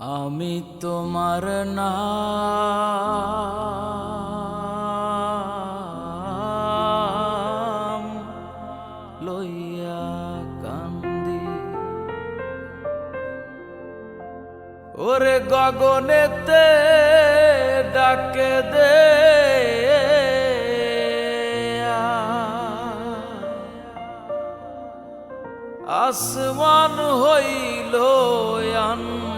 আমি তোমার নাম লইয়া কান্দি। ওরে গগনেতে ডাকে দে। আসমান হইল আন্ধিরে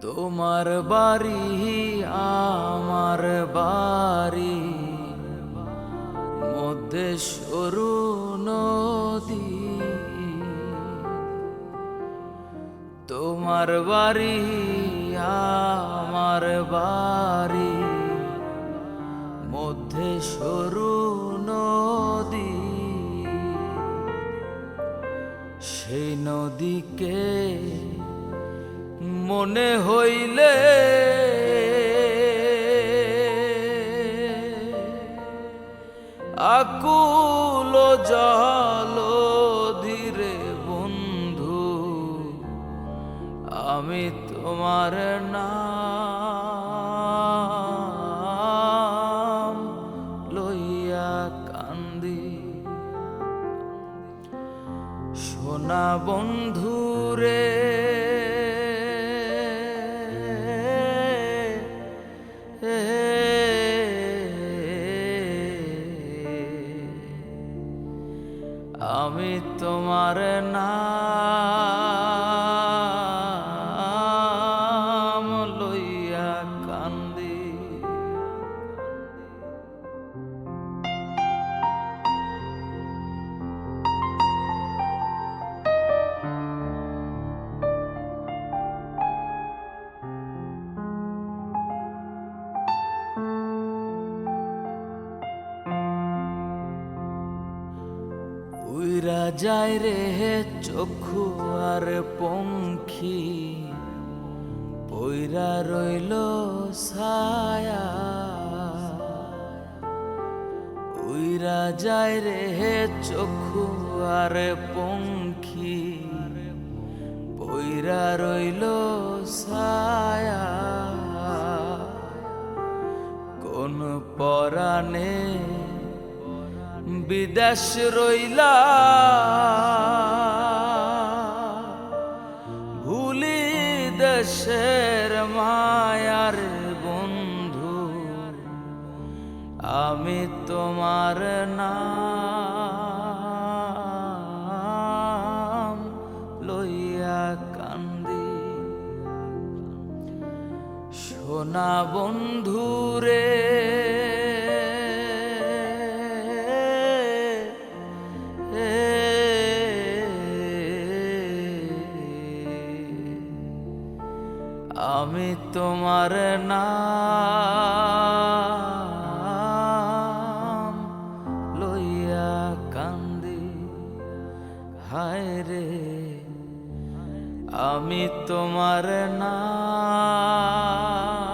তোমার বাড়ি, আমার বাড়ি। মধ্যে সরু নদী। তোমার বাড়ি, আমার বাড়ি। মধ্যে সরু নদী। সেই নদীকে মনে হইলে। আকুল জল ধীরে বন্ধু আমি তোমার নাম লইয়া কান্দি। সোনা বন্ধুরে আমি তোমার না লইয়া কান্দি উইরা যায় রে চক্ষু আর পঙ্খী। পইরা রইল ছায়া। উইরা যায় রে চক্ষু আর পঙ্খী। পইরা রইল ছায়া। কোন পরাণে বিদেশ রইলা। ভুলি দেশের মায়ার বন্ধু আমি তোমার নাম লইয়া কান্দি। সোনা বন্ধুরে আমি তোমার না লইয়া কান্দি। হায় রে আমি তোমার নাম